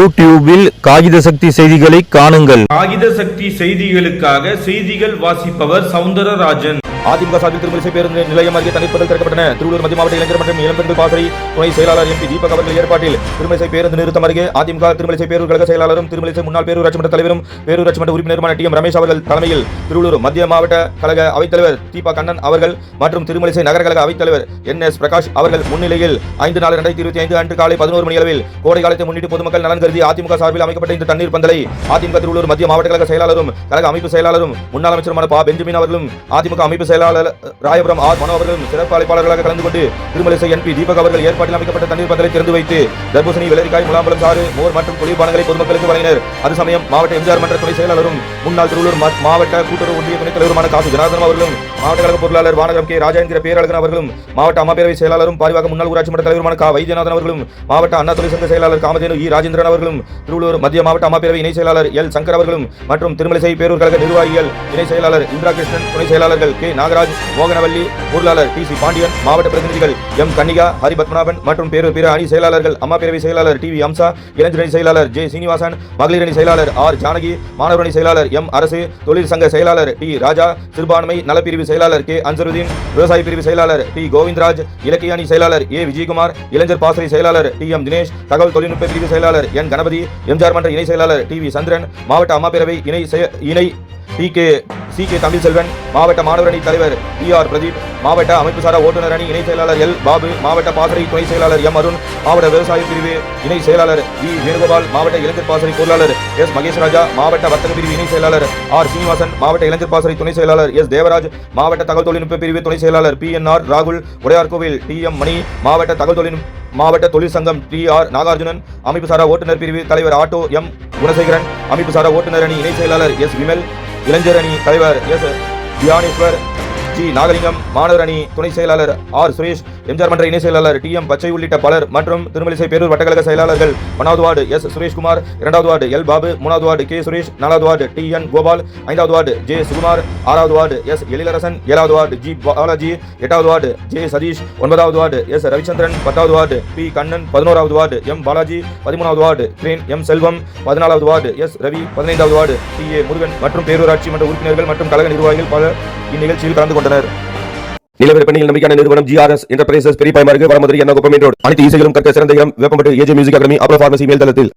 யூடியூபில் காகித சக்தி செய்திகளை காணுங்கள். காகித சக்தி செய்திகளுக்காக செய்திகள் வாசிப்பவர் சவுந்தரராஜன். அதிமுக சார்பில் திருமலிசை பேருந்து நிலையம் அருகே தனிப்பதில் திறக்கப்பட்டன. திருவள்ளூர் மத்திய மாவட்ட இளைஞர் மற்றும் இளம்பெண்கள் பாசறை துணை செயலாளர் எம்பி தீபக் அவர்கள் ஏற்பாட்டில் திருமலிசை பேருந்து நிறுத்தம் அருகே அதிமுக திருமலிசை பேரூர் கழக செயலாளரும் திருமலிசை முன்னாள் பேரூராட்சி மன்ற தலைவரும் பேரூராட்சி மன்ற உறுப்பினருமான டி எம் ரமேஷ் அவர்கள் தலைமையில் திருவள்ளூர் மத்திய மாவட்ட கழக அவைத்தலைவர் தீபா கண்ணன் அவர்கள் மற்றும் திருமலிசை நகர கழக அவைத்தலைவர் என் எஸ் பிரகாஷ் அவர்கள் முன்னிலையில் ஐந்து நாள் இரண்டாயிரத்தி இருபத்தி ஐந்து அன்று காலை பதினோரு மணி அளவில் கோடை காலத்தை முன்னிட்டு பொதுமக்கள் நலன் கருதி அதிமுக சார்பில் அமைக்கப்பட்ட இந்த தண்ணீர் பந்தலை அதிமுக திருவள்ளூர் மத்திய மாவட்ட கழக செயலாளரும் கழக அமைப்பு செயலாளரும் முன்னாள் அமைச்சருமான பா. பெஞ்சமின் அவர்களும் அதிமுக அமைப்பு செயலாளர் ராயபுரம் ஆர். மனோ அவர்களும் சிறப்பு அழைப்பாளர்களாக கலந்து கொண்டு திருமலிசை என்பி தீபக் அவர்கள் ஏற்பாட்டில் அமைக்கப்பட்ட தண்ணீர் பந்தலை திறந்து வைத்து தர்பூசணி வெள்ளரிக்காய் முலாம்பலம் சாறு மோர் மற்றும் குளிர்பானங்களை பொதுமக்களுக்கு வழங்கினர். அது சமயம் மாவட்ட எம்ஜிஆர் மன்ற துணை செயலாளரும் முன்னாள் திருவள்ளூர் மாவட்ட கூட்டுறவு ஒன்றிய துணைத் தலைவருமான காசு ஜனார்தனம் அவர்களும் மாவட்ட கழக பொருளாளர் வானகம் கே. ராஜேந்திர பேரழகன் அவர்களும் மாவட்ட அம்மாப்பேரவை செயலாளரும் பாரிவாக முன்னாள் ஊராட்சி மன்ற தலைவருமான கா. வைத்தியநாதன் அவர்களும் மாவட்ட அண்ணா தொழிற்சங்க செயலாளர் காமதேனு இ. ராஜேந்திரன் அவர்களும் திருவள்ளூர் மத்திய மாவட்ட அமைப்பேரவை இணை செயலாளர் எல். சங்கர் அவர்களும் மற்றும் திருமலைசை பேரூர் கழக நிர்வாகிகள் இணை செயலாளர் இந்திரா கிருஷ்ணன் துணை செயலாளர்கள் கே. நாகராஜ் மோகனவல்லி பொருளாளர் டி சி. பாண்டியன் மாவட்ட பிரதிநிதிகள் எம். கன்னிகா ஹரிபத்மநாபன் மற்றும் பேரூர் பிற அணி செயலாளர்கள் அம்மா பேரவை செயலாளர் டி. வி. அம்சா இளைஞரணி செயலாளர் ஜே. சீனிவாசன் மகளிர் அணி செயலாளர் ஆர். ஜானகி மாணவர் அணி செயலாளர் எம். அரசு தொழில் சங்க செயலாளர் டி. ராஜா சிறுபான்மை நலப்பிரிவு செயலாளர் கே. அன்சருதீன் விவசாய பிரிவு செயலாளர் டி. கோவிந்தராஜ் இலக்கிய அணி செயலாளர் ஏ. விஜயகுமார் இளைஞர் பாசறை செயலாளர் டி. எம். தினேஷ் தகவல் தொழில்நுட்ப பிரிவு செயலாளர் என். கணபதி எம்ஜிஆர் மன்ற இணை செயலாளர் டி வி சந்திரன் மாவட்ட அம்மா பேரவை இணை இணை T K C K Tamilselvan மாவட்ட மாணவர் அணி தலைவர் டி ஆர் பிரதீப் மாவட்ட அமைப்பு சாரா ஓட்டுநர் அணி இணை செயலாளர் எல் பாபு மாவட்ட பாசறை துணை செயலாளர் எம் அருண் மாவட்ட விவசாய பிரிவு இணை செயலாளர் வி வேணுகோபால் மாவட்ட இளைஞர் பாசறை பொருளாளர் எஸ் மகேஷ்ராஜா மாவட்ட வர்த்தக பிரிவு இணை செயலாளர் ஆர் சீனிவாசன் மாவட்ட இளைஞர் பாசறை துணை செயலாளர் எஸ் தேவராஜ் மாவட்ட தகவல் தொழில்நுட்ப பிரிவு துணை செயலாளர் பி என் ஆர் ராகுல் உடையார்கோவில் டி எம் மணி மாவட்ட தகவல் தொழில்நுட்ப மாவட்ட தொழிற்சங்கம் டி ஆர் நாகார்ஜுனன் அமைப்பு சாரா ஓட்டுநர் பிரிவு தலைவர் ஆட்டோ எம் குணசேகரன் அமைப்பு சாரா ஓட்டுநர் அணி இணை செயலாளர் எஸ் விமல் இளைஞர் அணி தலைவர் எஸ் தியானேஸ்வர் ஜி நாகலிங்கம் மாணவர் அணி துணை செயலாளர் ஆர் சுரேஷ் எம்ஜிஆர் மன்ற இணை செயலாளர் டி எம் பச்சை உள்ளிட்ட பலர் மற்றும் திருமலிசை பேரூர் வட்டக்கழக செயலாளர்கள் ஒன்றாவது வார்டு எஸ் சுரேஷ்குமார் இரண்டாவது வார்டு எல் பாபு மூணாவது வார்டு கே சுரேஷ் நாலாவது வார்டு டி என் கோபால் ஐந்தாவது வார்டு ஜே சுகுமார் ஆறாவது வார்டு எஸ் எழிலரசன் ஏழாவது வார்டு ஜி பாலாஜி எட்டாவது வார்டு ஜே சதீஷ் ஒன்பதாவது வார்டு எஸ் ரவிச்சந்திரன் பத்தாவது வார்டு பி கண்ணன் பதினோராவது வார்டு எம் பாலாஜி பதிமூணாவது வார்டு கிரேன் எம் செல்வம் பதினாலாவது வார்டு எஸ் ரவி பதினைந்தாவது வார்டு டி ஏ முருகன் மற்றும் பேரூராட்சி மன்ற உறுப்பினர்கள் மற்றும் கழக நிர்வாகிகள் பலர் இந்நிகழ்ச்சியில் கலந்து கொண்டனர். அறிவித்தனர் நிலவரி பணியில் நம்பிக்கையான நிறுவனம் ஜிஆர்எஸ் என்டர்பிரைசஸ் பெரிய பயமாறு வடமதுரை என்ன ரோடு. அனைத்து இசைகளும் கற்க சிறந்த இடம் வேப்பம்பட்டு ஏஜே மியூசிக் அகாடமி அப்ரோ பார்மசி மேல்தளத்தில்.